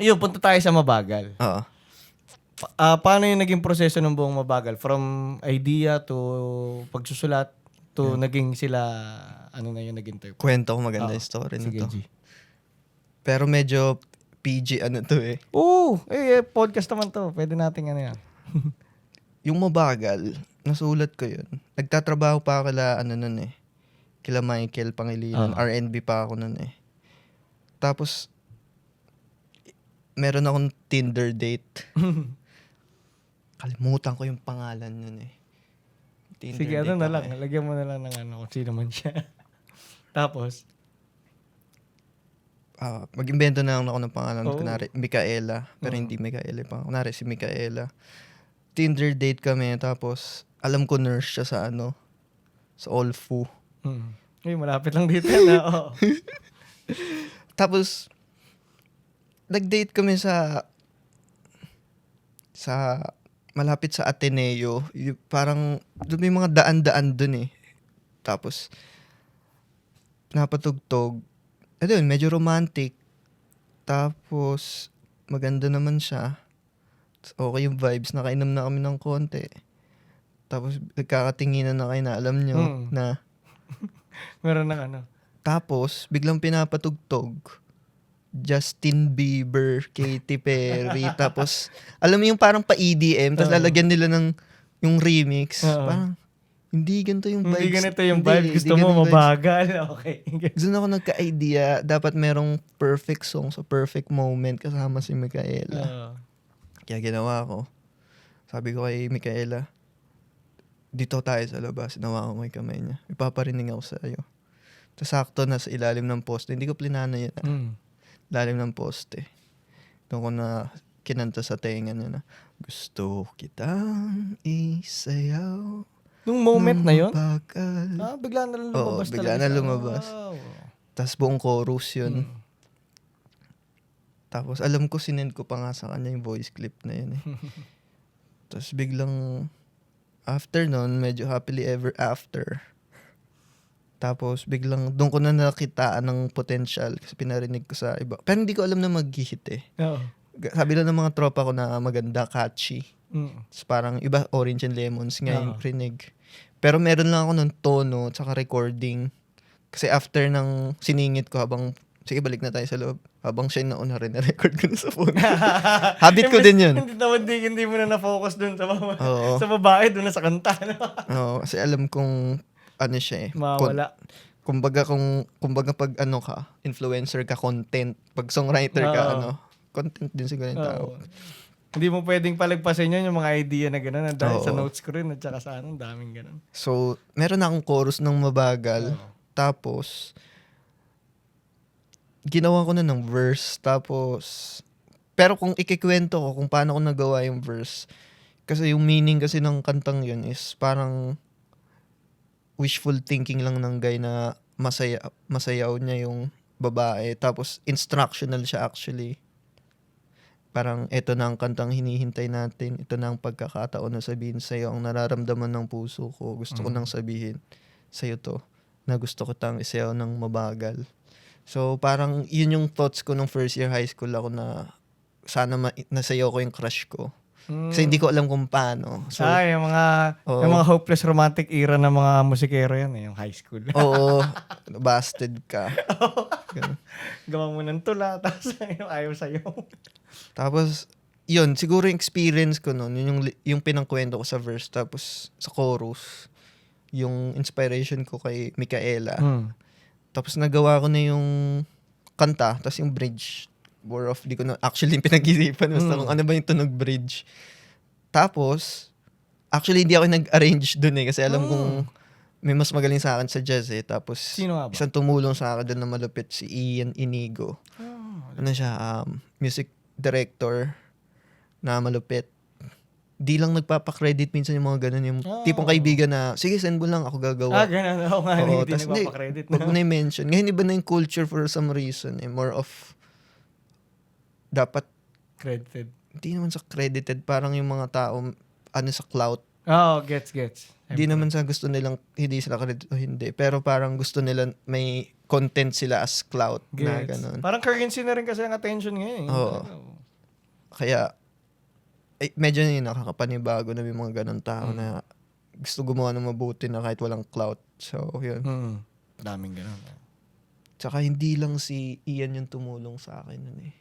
Yun, punta tayo sa mabagal. Oo. Pa- ah, paano yung naging proseso ng buong mabagal? From idea to pagsusulat to naging sila, ano na yung naging term? Kwento ko maganda Oo. yung story Sige, nito. G. Pero medyo PG ano to eh. Oo, eh, eh, podcast naman to. Pwede nating ano yan. Yung mabagal, nasulat ko yun. Nagtatrabaho pa ako kila ano nun eh. Kila Michael Pangilinan. Oo. R&B pa ako nun eh. Tapos, meron akong Tinder date. Kalimutan ko yung pangalan nun eh. Tinder Sige, ano na lang. eh. Lagyan mo na lang ng ano, kung sino man siya. Tapos, Ah, mag-invento na lang ako ng pangalan. Oo. Kunwari, Micaela. Pero Oo. hindi Micaela pa. Kunwari, si Micaela. Tinder date kami. Tapos, alam ko nurse siya sa ano, sa All Fu. hmm. Uy, malapit lang dito na. Oo. Tapos, nag-date kami sa, sa, malapit sa Ateneo. Yung parang, doon may mga daan-daan doon eh. Tapos, napatugtog. Eh doon, medyo romantic. Tapos, maganda naman siya. Okay yung vibes. Nakainom na kami ng konti. Tapos, nagkakatinginan na kayo na alam nyo Hmm. na Meron ng ano. tapos, biglang pinapatugtog. Justin Bieber, Katy Perry, tapos, alam mo yung parang pa-EDM, tapos Oo. lalagyan nila ng yung remix. Oo. Parang, hindi ganito yung vibes. Hindi ganito yung vibe. hindi Gusto mo vibes. mabagal. Okay. Doon ako nagka-idea, dapat merong perfect song sa perfect moment kasama si Micaela. Oo. Kaya ginawa ko. Sabi ko kay Micaela, dito tayo sa labas. Nawa ko may kamay niya. Ipaparinig ako sa iyo. Tapos sakto na sa ilalim ng poste. Hindi ko plinano yun. ah. Mm. Ilalim ng poste. Doon ko na kinanta sa tenga niya na, Gusto kitang isayaw. Nung moment na yun, Bagal. ah, bigla na lang Oo, lumabas bigla talaga na lumabas. Wow. Tapos buong chorus yun. Mm. Tapos alam ko sinend ko pa nga sa kanya yung voice clip na yun eh. Tapos biglang after nun, medyo happily ever after. Tapos biglang doon ko na nakitaan ng potential kasi pinarinig ko sa iba. Pero hindi ko alam na mag-hit eh. Oo. Sabi lang ng mga tropa ko na maganda, catchy. Mm. Parang iba, orange and lemons nga yung Oo. rinig. Pero meron lang ako ng tono at saka recording. Kasi after ng siningit ko habang, sige balik na tayo sa loob. Habang siya yung nauna rin, na-record ko na sa phone. Habit ko din yun. Hindi naman di, hindi mo na na-focus dun sa, baba, Oo. sa babae, dun na sa kanta. No? Oo, kasi alam kong ano siya eh. Kon- Mawala. kumbaga kung kumbaga pag ano ka, influencer ka, content, pag songwriter ka, Oo. ano, content din siguro yung tao. Oo. Hindi mo pwedeng palagpasin yun, yung mga idea na gano'n. Dahil sa Oo. notes ko rin at saka sa anong daming gano'n. So, meron akong chorus ng mabagal. Tapos, ginawa ko na ng verse. Tapos, pero kung ikikwento ko kung paano ko nagawa yung verse, kasi yung meaning kasi ng kantang yun is parang wishful thinking lang ng guy na masaya, masayaw niya yung babae. Tapos, instructional siya actually. Parang, eto na ang kantang hinihintay natin. Ito na ang pagkakataon na sabihin sa'yo ang nararamdaman ng puso ko. Gusto ko Mm. nang sabihin sa'yo to na gusto ko tang isayaw ng mabagal. So, parang yun yung thoughts ko nung first year high school ako na sana ma- nasayaw ko yung crush ko. Kasi hindi ko alam kung paano. So, ah, yung mga, Oo. yung mga hopeless romantic era ng mga musikero yan, eh, yung high school. oo, busted ka. Gawa mo ng tula, tapos yung ayaw sa'yo. Tapos, yun, siguro yung experience ko nun, yun yung, yung pinangkwento ko sa verse, tapos sa chorus, yung inspiration ko kay Micaela. Hmm. Tapos nagawa ko na yung kanta, tapos yung bridge. More of, di ko na actually pinag-isipan. Basta Mm. kung ano ba yung tunog bridge. Tapos, actually hindi ako nag-arrange dun eh. Kasi alam Mm. kong may mas magaling sa akin sa jazz eh. Tapos, Sino ba? isang tumulong sa akin dun na malupit, si Ian Inigo. Ah, Ano siya, um, music director na malupit. Di lang nagpapakredit minsan yung mga ganun. Yung Ah. tipong kaibigan na, sige, send mo lang, ako ah, gagawa. ganun. Oo nga, Oo, hindi tas hindi, nagpapakredit. Huwag mo na i-mention. Ngayon iba na yung culture for some reason. Eh. More of, dapat, Credited. hindi naman sa credited. Parang yung mga tao, ano sa clout. Oh, gets, gets. Hindi naman sa gusto nilang, hindi sila credit o hindi. Pero parang gusto nila, may content sila as clout na Gets. ganun. Parang currency na rin kasi ang attention ngayon. eh. Oo. Talaga, Kaya, ay, medyo na yun, nakakapanibago na may mga ganun tao Mm. na gusto gumawa ng mabuti na kahit walang clout. So, yun. Mm. Daming ganun. Tsaka hindi lang si Ian yung tumulong sa akin nun eh.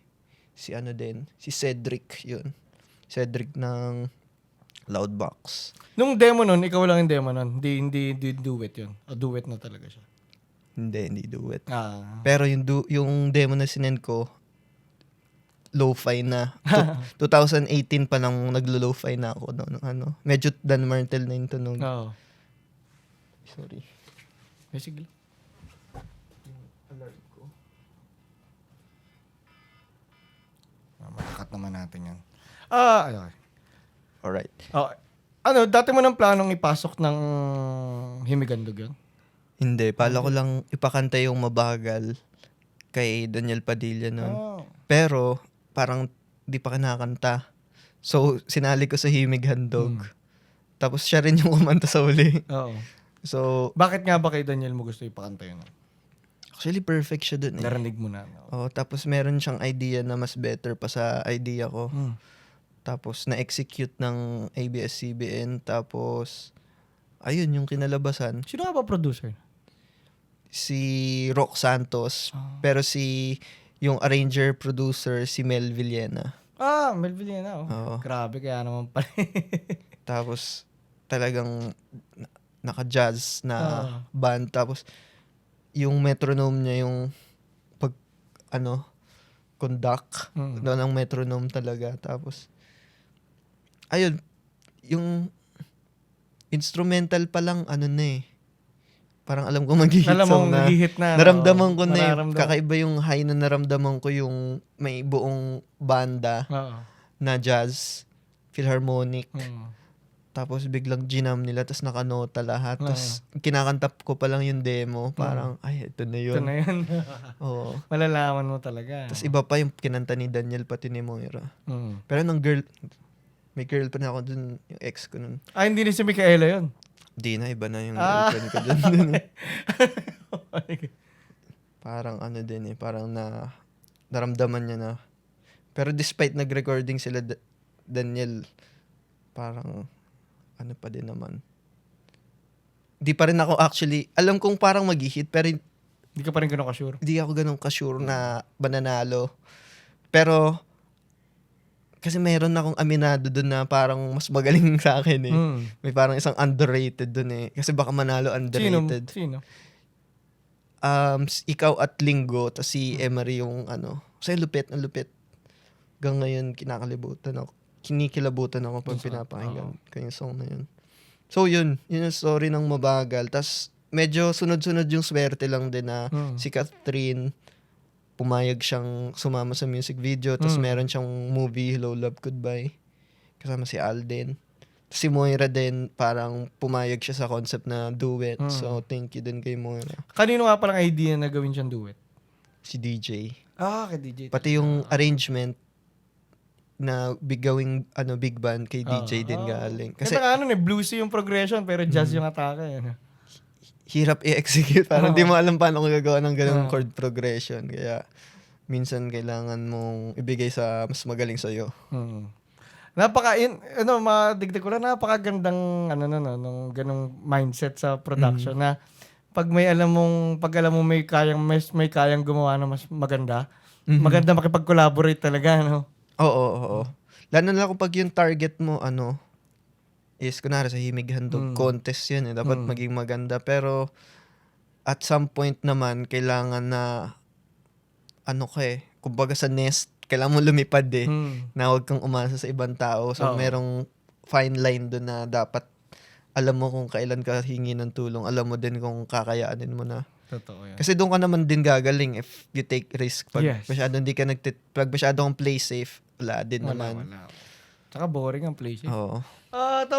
Si ano din, si Cedric yun. Cedric ng Loudbox. Nung demo nun, ikaw lang yung demo nun. Hindi, hindi, hindi duet yun. O duet na talaga siya. Hindi, hindi duet. Ah. Pero yung, du- yung demo na sinend ko, lo-fi na. Tu- 2018 pa lang naglo-lo-fi na ako. No, no, ano. Medyo Dan Martel na yung tunog. Oo. Sorry. Eh, sige. Alert Ah, makakat naman natin yan. Ah, ay, okay. Alright. Oh, ano, dati mo nang planong ipasok ng Himigandog yun? Hindi, pala ko lang ipakanta yung mabagal kay Daniel Padilla nun. Oh. Pero, parang di pa kinakanta. So, sinali ko sa Himig Handog. Hmm. Tapos siya rin yung kumanta sa uli. Oo. So, Bakit nga ba kay Daniel mo gusto ipakanta yun? Actually perfect siya dun eh. Narinig mo na. no? Oh, tapos meron siyang idea na mas better pa sa idea ko. Hmm. Tapos na-execute ng ABS-CBN. Tapos, ayun, yung kinalabasan. Sino nga ba producer? Si Rock Santos. Ah. Pero si, yung arranger, producer, si Mel Villena. Ah, Melvin yan oh. Oo. Grabe, kaya naman pala. Tapos, talagang na- naka-jazz na Ah. band. Tapos, yung metronome niya, yung pag, ano, conduct. Mm. Doon ang metronome talaga. Tapos, ayun, yung instrumental pa lang, ano na eh. Parang alam ko mag-hit Alam song na. nag-hit na. no? Naramdaman ko na. Nararamdaman. Kakaiba yung high na naramdaman ko yung may buong banda Oo. na jazz, philharmonic. Mm. Tapos biglang ginam nila, tapos nakanota lahat. Oo. Tapos kinakantap ko pa lang yung demo. Parang, ay, ito na Ito yun. na yun. Oo. Malalaman mo talaga. Tapos iba pa yung kinanta ni Daniel pati ni Moira. Mm. Pero nung girl, may girl pa na ako dun, yung ex ko nun. Ah, hindi ni si Micaela yun. Di na, iba na yung Ah. girlfriend ko dun. parang ano din eh, parang na, naramdaman niya na. Pero despite nag-recording sila, Da- Daniel, parang, ano pa din naman. Di pa rin ako actually, alam kong parang mag-hit, pero Hindi ka pa rin ganun ka-sure. hindi ako ganun ka-sure na mananalo. Pero, kasi meron akong aminado dun na parang mas magaling sa akin eh. Mm. May parang isang underrated dun eh. Kasi baka manalo Sino? underrated. Sino? Um, s- ikaw at Linggo, tapos si Emery yung ano. Kasi lupit na lupit. Hanggang ngayon, kinakalibutan ako. Kinikilabutan ako pag song, pinapakinggan ko yung song na yun. So yun, yun yung story ng mabagal. Tapos medyo sunod-sunod yung swerte lang din na Mm. si Catherine, pumayag siyang sumama sa music video. Tapos Mm. meron siyang movie, Hello Love Goodbye. Kasama si Alden. Si Moira din, parang pumayag siya sa concept na duet. Mm. So, thank you din kay Moira. Kanino nga palang idea na gawin siyang duet? Si DJ. Ah, kay DJ. Pati yung arrangement na big gawing ano big band kay DJ Ah. din galing. Kasi Kasi ano eh, bluesy yung progression pero jazz yung atake. Ano? hirap i-execute. Parang di mo alam paano kung gagawa ng ganung chord progression. Kaya minsan kailangan mong ibigay sa mas magaling sa'yo. Hmm. Napaka in, ano madigdig ko lang napakagandang ano no, no nung ganung mindset sa production na pag may alam mong pag alam mo may kayang may, may kayang gumawa na mas maganda, Mhm. maganda makipag-collaborate talaga no. Oo, oo, oo. Lalo na kapag yung target mo, ano, is kunwari sa himig handog Mm. contest yun eh. Dapat Mm. maging maganda. Pero, at some point naman, kailangan na, ano ka eh, kumbaga sa nest, kailangan mo lumipad eh. Hmm. Na huwag kang umasa sa ibang tao. So, Oo. merong fine line doon na dapat alam mo kung kailan ka hingi ng tulong. Alam mo din kung kakayaanin mo na. Totoo yan. Kasi doon ka naman din gagaling if you take risk. Pag Yes. masyado hindi ka nagtit pag masyado kang play safe, wala din Wala, naman. wala. Tsaka boring ang play Oo. Ah,